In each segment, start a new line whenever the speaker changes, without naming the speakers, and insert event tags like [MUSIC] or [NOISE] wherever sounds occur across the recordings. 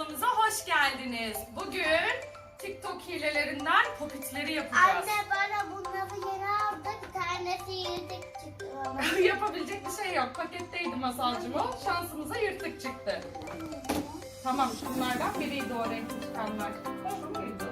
kanalımıza hoş geldiniz. Bugün TikTok hilelerinden popitleri yapacağız.
Anne bana bunları yeni aldı. Bir tanesi yırtık çıktı baba. [LAUGHS]
Yapabilecek bir şey yok. Paketteydi masalcım o. Şansımıza yırtık çıktı. Tamam şunlardan biriydi o renkli çıkanlar. Şu muydu?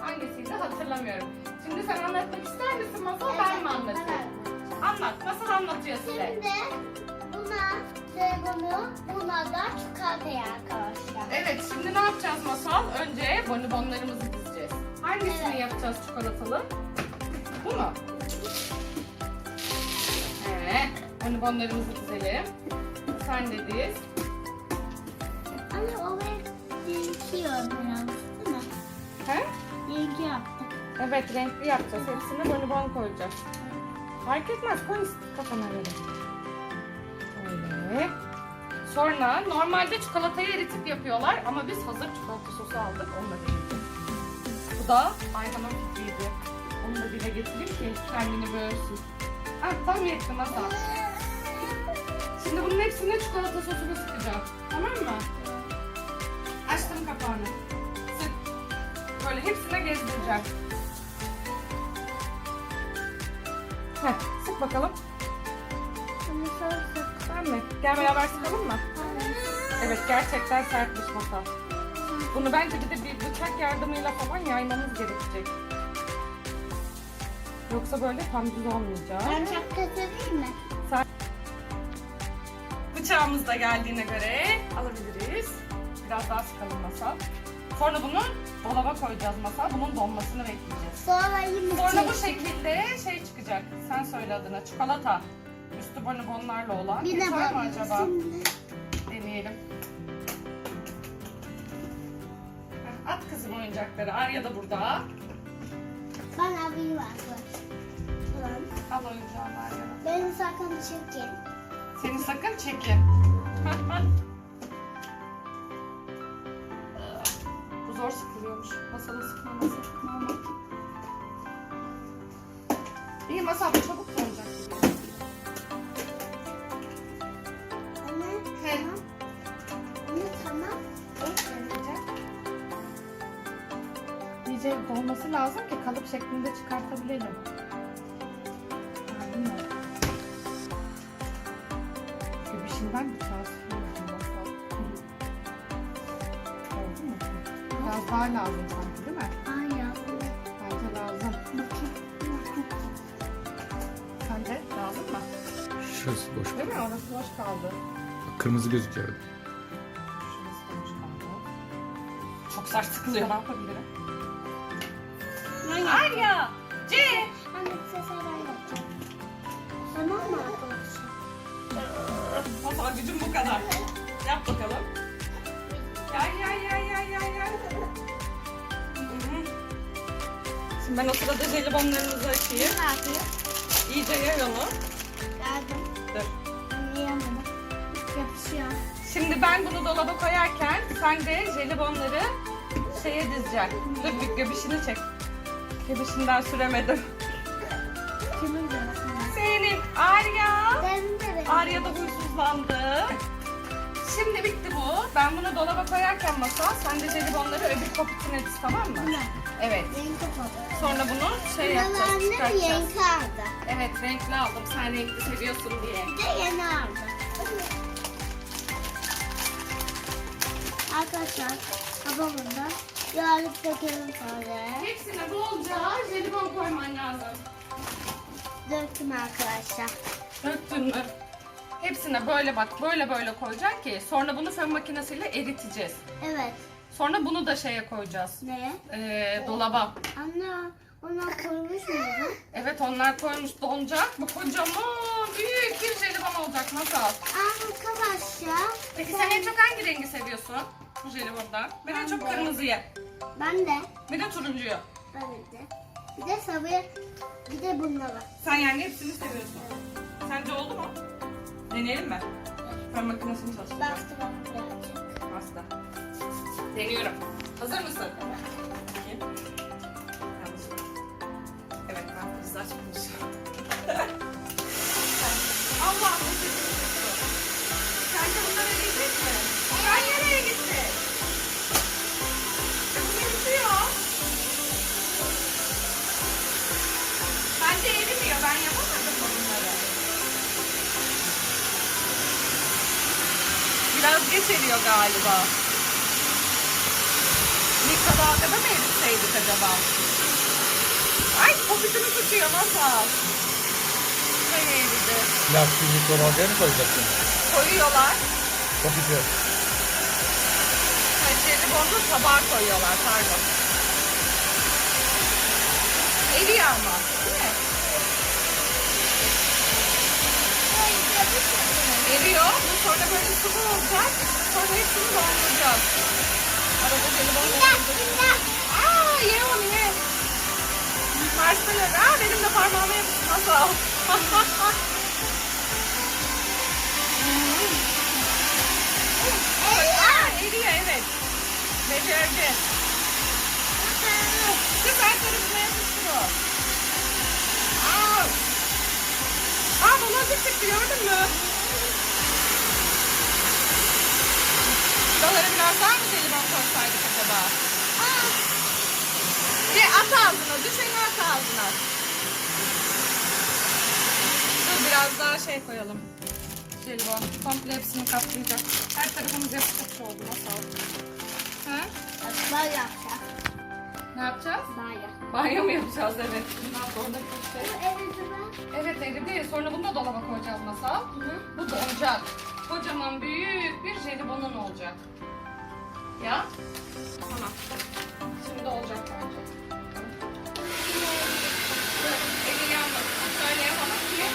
Hangisiydi hatırlamıyorum. Şimdi sen anlatmak ister misin masal ben mi anlatayım? Anlat. Nasıl anlatıyor size?
Şimdi buna ve bunu buna da arkadaşlar.
Evet şimdi ne yapacağız masal? Önce bonibonlarımızı dizeceğiz. Hangisini
Evet.
yapacağız çikolatalı? Bu mu? Evet. Bonibonlarımızı dizelim. Sen de diz.
Anne o ve linki biraz değil mi?
He?
Linki yaptık.
Evet renkli yapacağız. Hepsine bonibon koyacağız. Fark etmez. Koy kafana göre. Öyle. Sonra normalde çikolatayı eritip yapıyorlar ama biz hazır çikolata sosu aldık. Onu da deneyeceğiz. Bu da Ayhan'ın fikriydi. Onu da dile getireyim ki kendini böğürsün. Ah tam yetti masa. Şimdi bunun hepsine çikolata sosunu sıkacağım. Tamam mı? Açtım kapağını. Sık. Böyle hepsine gezdireceğim. Heh, sık bakalım. Mi? Gel beraber sıkalım mı? Evet gerçekten sertmiş masa. Bunu bence bir de bir bıçak yardımıyla falan yaymamız gerekecek. Yoksa böyle tam düz olmayacak.
Ben çok kötü değil mi?
Bıçağımız da geldiğine göre alabiliriz. Biraz daha sıkalım masa. Sonra bunu dolaba koyacağız masa. Bunun donmasını bekleyeceğiz.
Sonra
Sonra bu şekilde şey çıkacak. Sen söyle adına. Çikolata. Üstü bonibonlarla olan.
Bir de
mi
bana
acaba?
şimdi.
Deneyelim. Heh, At kızım oyuncakları. Arya da burada.
Ben alayım arkadaşlar.
Al oyuncağını Arya'nın.
Beni sakın çekin.
Seni sakın çekin. Bu zor sıkılıyormuş. Masanın sıkmaması. İyi masa bu çabuk
tamam.
İyice dolması lazım ki kalıp şeklinde çıkartabilelim. Göbüşünden bıçağı sürüyorsun masal. Oldu mu? Biraz daha lazım sanki değil mi?
Ay ya.
Bence lazım. Sence lazım mı?
Şurası boş.
Değil mi? Orası boş kaldı.
Kırmızı gözüküyor.
Sert sıkılıyor. Ne yapabilirim? Arya! C!
Anne sese ben yapacağım. Tamam mı arkadaşlar?
Masal gücüm bu kadar. Yap bakalım. Yay yay yay yay yay yay. Şimdi ben o sırada jelibonlarımızı açayım.
Ne yapıyor?
İyice yay onu.
Geldim.
Dur.
Anlayamadım. Yapışıyor.
Şimdi ben bunu dolaba koyarken sen de jelibonları şeye dizeceksin. Dur bir göbüşünü çek. Göbüşünden süremedim.
Kimin?
Senin Arya.
Benim de benim.
Arya da huysuzlandı. Şimdi bitti bu. Ben bunu dolaba koyarken masa, sen de jelibonları öbür kopitine diz tamam mı? Evet.
Renk kapalı.
Sonra bunu şey yapacağız,
Anne
çıkartacağız.
renk aldı.
Evet, renkli aldım. Sen renkli seviyorsun diye.
Bir de yeni aldı. Arkadaşlar babamın da yağlık dökelim böyle.
Hepsine bolca jelibon koyman lazım.
Döktüm arkadaşlar.
Döktün mü? Hepsine böyle bak, böyle böyle koyacaksın ki sonra bunu fön makinesiyle eriteceğiz.
Evet.
Sonra bunu da şeye koyacağız.
Ne?
Ee, dolaba.
Anne ona koymuş muydun?
Evet onlar koymuş donacak. Bu kocaman büyük bir jelibon olacak masal.
Arkadaşlar
Peki sen en çok hangi rengi seviyorsun bu jelibondan? Ben en çok
Ben de.
kırmızıyı.
ben de
Bir de turuncuyu.
ben de. Bir de sabır bir de bunları.
Sen yani hepsini seviyorsun. Sence oldu mu? Deneyelim mi? Fön makinesini çalıştıracağım.
Bastı bak birazcık.
Hasta. Deniyorum. Hazır mısın? Yanlış. Evet ben hızlı açmamışım. [LAUGHS] Allah Sence bunlar eriyecek mi? Eriyor galiba. Mikrodalgada mı eritseydik acaba? Ay popitini tutuyor masal. Şey eridi.
Lastiği mikrodalgaya mı koyacaksın?
Koyuyorlar.
Popiti.
Ha, jelibonlu tabağa koyuyorlar pardon. Eriyor ama. Değil mi? Eriyor. Sonra böyle sıvı olacak. Sonra hepsini donduracağız. Arada jelibon donduracağız. Aa ye onu ye. Marshmallow. Aa benim de parmağıma yapıştı. Nasıl? [LAUGHS] Eriyor evet. Becerdi. Kız her tarafına yapıştı o. Aa. Aa baloncuk çıktı gördün mü? Şuralara biraz daha mı jelibon koysaydık acaba? Bir at ağzına, düşeni at ağzına. Dur biraz daha şey koyalım. Jelibon. Komple hepsini kaplayacak. Her tarafımız yapışık oldu. Nasıl oldu? Ha?
Böyle yapacağız.
Ne yapacağız?
Böyle.
Banyo mu yapacağız evet. Bundan sonra bir şey.
Evde ben.
Evet eridi. Sonra bunu da dolaba koyacağız masal. Bu donacak. Kocaman büyük bir jelibonun olacak. Ya? Tamam. Şimdi olacak bence. Eli yanmasın. Şöyle yapalım ki.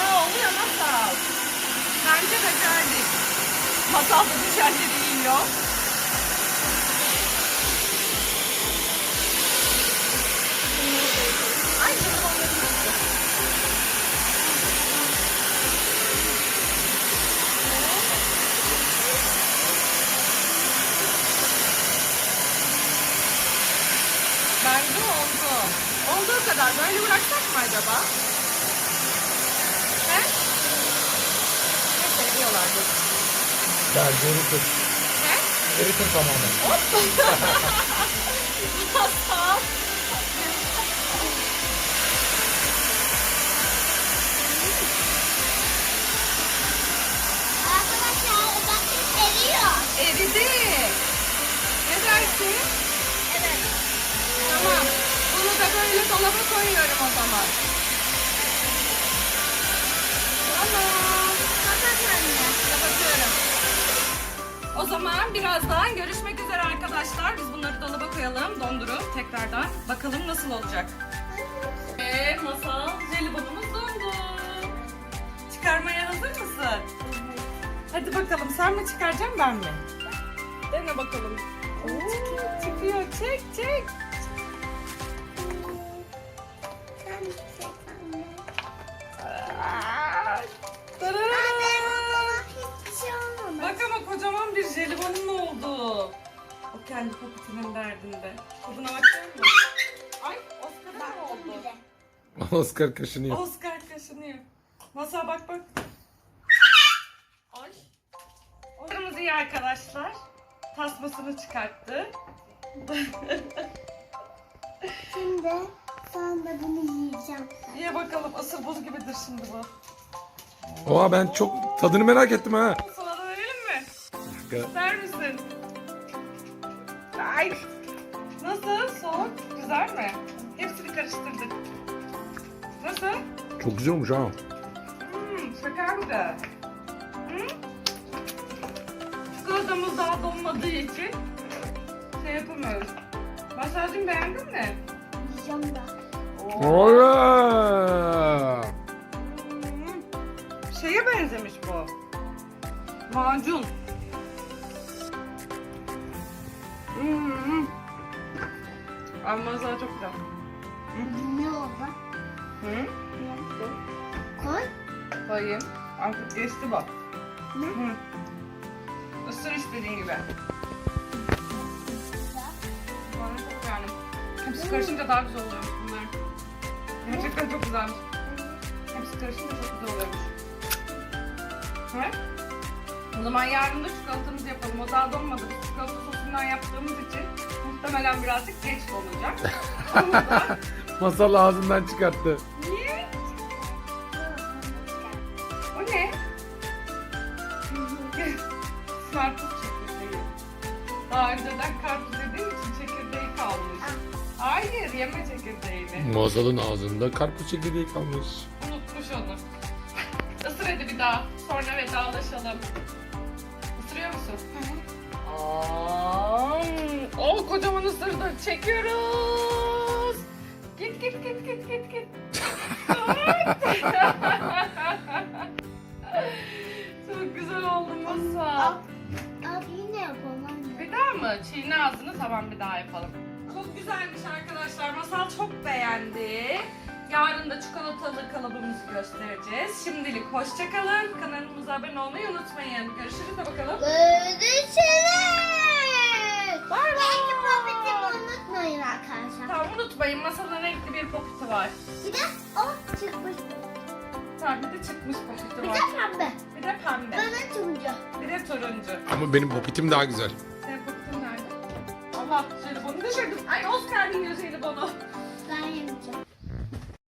Aa oluyor masal. Bence becerdik. Masal da dışarıda yiyor. Ay acaba? He? Ne seviyorlardı?
Bence eritir.
He?
Eritir tamamen.
Masal. [LAUGHS]
Arkadaşlar bakın eriyor.
Eridi. Ne dersin? Dolaba koyuyorum o zaman. Tamam.
Kapat anne.
Kapatıyorum. O zaman birazdan görüşmek üzere arkadaşlar. Biz bunları dolaba koyalım, dondurup tekrardan bakalım nasıl olacak. Ve masal jelibonumuz dondu. Çıkarmaya hazır mısın? Hadi bakalım sen mi çıkaracaksın ben mi? Dene bakalım. Oo, çıkıyor. Çek çek. Kendi popitinin derdinde. Tadına bakar mısın? Ay Oscar'a ne oldu? [LAUGHS]
Oscar kaşını yap.
Oscar kaşınıyor. Masa bak bak. Ay. Kırmızı iyi arkadaşlar. Tasmasını çıkarttı.
Şimdi ben de bunu yiyeceğim.
Ye bakalım asıl buz gibidir şimdi bu.
Oha ben çok tadını merak ettim ha.
Sana da verelim mi? İster misin? Ay. Nasıl? Soğuk. Güzel mi? Hepsini karıştırdık. Nasıl?
Çok güzel olmuş ha.
Hmm, şeker de? Hmm? Çikolatamız daha donmadığı için şey yapamıyoruz. Masajını beğendin mi?
Yiyeceğim da.
Ola!
Hmm. Şeye benzemiş bu. Macun. Masaj çok güzel.
Ne oldu?
Hı?
Ne oldu? Koy.
Koyayım. Artık geçti bak.
Ne?
Hı. Isır istediğin gibi. Bana çok beğendim. Hepsi karışınca daha güzel oluyormuş bunlar. Gerçekten çok güzelmiş. Hepsi karışınca çok güzel oluyormuş. He? O zaman yarın da çikolatamızı yapalım. O daha donmadı. Biz çikolata sosundan yaptığımız için muhtemelen birazcık geç donacak. Da [LAUGHS]
Masal ağzından çıkarttı.
niye? O ne? [LAUGHS] Karpuz çekirdeği. Daha önceden karpuz yediğim için çekirdeği kalmış. Hayır yeme çekirdeğini.
Muazzal'ın ağzında karpuz çekirdeği kalmış.
Unutmuş onu. [LAUGHS] Isır hadi bir daha. Sonra vedalaşalım. Musun? Aa, o kocaman ısırdı. Çekiyoruz. Git git git git git git. [LAUGHS] Çok güzel oldu masa.
Abi yine yapalım.
Bir daha mı? Çiğne ağzını tamam bir daha yapalım. Çok güzelmiş arkadaşlar. Masal çok beğendi. Yarın da çikolatalı kalıbımızı göstereceğiz. Şimdilik hoşçakalın. Kanalımıza abone olmayı unutmayın. Görüşürüz de bakalım.
Görüşürüz.
Bay bay.
Belki profitimi unutmayın arkadaşlar.
Tamam unutmayın masanın renkli bir popiti var.
Bir de o çıkmış.
Tamam bir de çıkmış popiti
Bir
var.
de pembe.
Bir de pembe.
Bana turuncu.
Bir de turuncu.
Ama benim popitim daha güzel.
Senin popitin nerede? Allah jelibonu düşürdüm. Ay Oscar yiyor jelibonu.
Ben yemeyeceğim.